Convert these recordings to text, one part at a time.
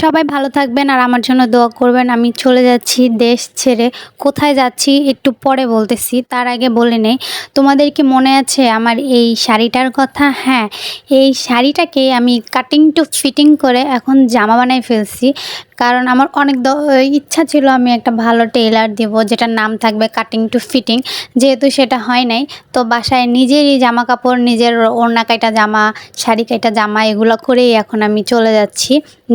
সবাই ভালো থাকবেন আর আমার জন্য দোয়া করবেন। আমি চলে যাচ্ছি দেশ ছেড়ে। কোথায় যাচ্ছি একটু পরে বলতেছি, তার আগে বলে নেই। তোমাদের কি মনে আছে আমার এই শাড়িটার কথা? হ্যাঁ এই শাড়িটাকে আমি কাটিং টু ফিটিং করে এখন জামা বানাই ফেলছি। কারণ আমার অনেক ইচ্ছা ছিল আমি একটা ভালো টেলার দেব, যেটার নাম থাকবে কাটিং টু ফিটিং যেহেতু সেটা হয় নাই, তো বাসায় নিজেরই জামা কাপড় নিজের ওড়না কাটা জামা, শাড়ি কাটা জামা, এগুলো করেই এখন আমি চলে যাচ্ছি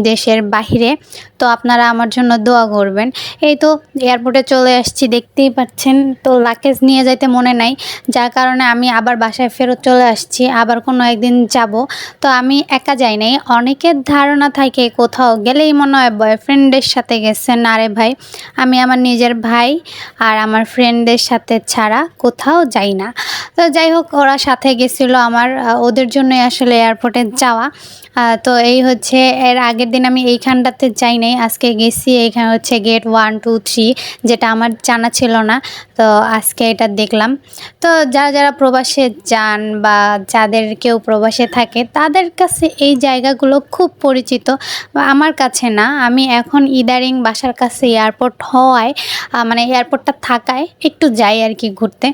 দেশের বাহিরে। তো আপনারা আমার জন্য দোয়া করবেন। এই তো এয়ারপোর্টে চলে আসছি, দেখতেই পাচ্ছেন। তো লাকেজ নিয়ে যাইতে মনে নাই, যার কারণে আমি আবার বাসায় ফেরত চলে আসছি, আবার কোনো একদিন যাব। তো আমি একা যাই নাই, অনেকের ধারণা থাকে কোথাও গেলেই মনে হয় বয়ফ্রেন্ডের সাথে গেছেন। আরে ভাই, আমি আমার নিজের ভাই আর আমার ফ্রেন্ডদের সাথে ছাড়া কোথাও যাই না। তো যাই হোক, ওরা সাথে গেছিল আমার ওদের জন্যই আসলে এয়ারপোর্টে যাওয়া। তো এই হচ্ছে, এর আগের দিন আমি এইখানটাতে যাই নাই, আজকে গেছি এইখানে হচ্ছে গেট ওয়ান টু থ্রি যেটা আমার জানা ছিল না, তো আজকে এটা দেখলাম। তো যারা যারা প্রবাসে যান বা যাদের কেউ প্রবাসে থাকে, তাদের কাছে এই জায়গাগুলো খুব পরিচিত। আমার কাছে না, আমি এখন ইদারিং বাসার কাছে এয়ারপোর্ট হওয়ায় মানে এয়ারপোর্টটা থাকায় একটু যাই আর কি ঘুরতে।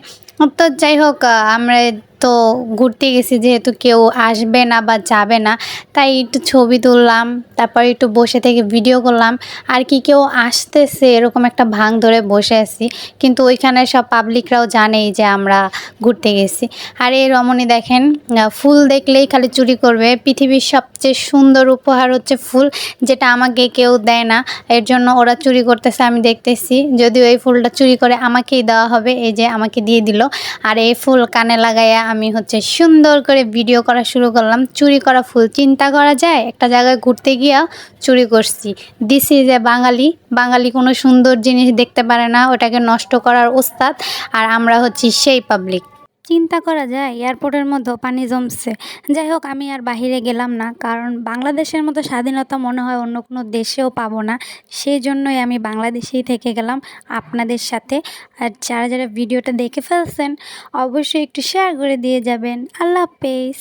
তো যাই হোক আমরা তো ঘুরতে গেছি যেহেতু কেউ আসবে না বা যাবে না, তাই একটু ছবি তুললাম, তারপর একটু বসে থেকে ভিডিও করলাম, আর কি কেউ আসতেছে এরকম একটা ভাং ধরে বসে আছি, কিন্তু ওইখানে সব পাবলিকরাও জানেই যে আমরা ঘুরতে গেছি। আর এই রমণী দেখেন ফুল দেখলেই খালি চুরি করবে, পৃথিবীর সবচেয়ে সুন্দর উপহার হচ্ছে ফুল, যেটা আমাকে কেউ দেয় না, এর জন্য ওরা চুরি করতেছে আমি দেখতেছি, যদিও এই ফুলটা চুরি করে আমাকেই দেওয়া হবে, এই যে আমাকে দিয়ে দিল, আর এই ফুল কানে লাগাইয়া আমি হচ্ছে সুন্দর করে ভিডিও করা শুরু করলাম। চুরি করা ফুল চিন্তা করা যায়? একটা জায়গায় ঘুরতে গিয়া চুরি করছি। দিস ইজ এ বাঙালি। বাঙালি কোনো সুন্দর জিনিস দেখতে পারে না। ওটাকে নষ্ট করার ওস্তাদ। আর আমরা হচ্ছি সেই পাবলিক চিন্তা করা যায়, এয়ারপোর্টের মধ্যে পানি জমছে। যাই হোক, আমি আর বাহিরে গেলাম না, কারণ বাংলাদেশের মতো স্বাধীনতা মনে হয় অন্য কোনো দেশেও পাবো না। সেই জন্যই আমি বাংলাদেশেই থেকে গেলাম আপনাদের সাথে। আর যারা যারা ভিডিওটা দেখে ফেলছেন, অবশ্যই একটু শেয়ার করে দিয়ে যাবেন। আল্লাহ হাফেজ।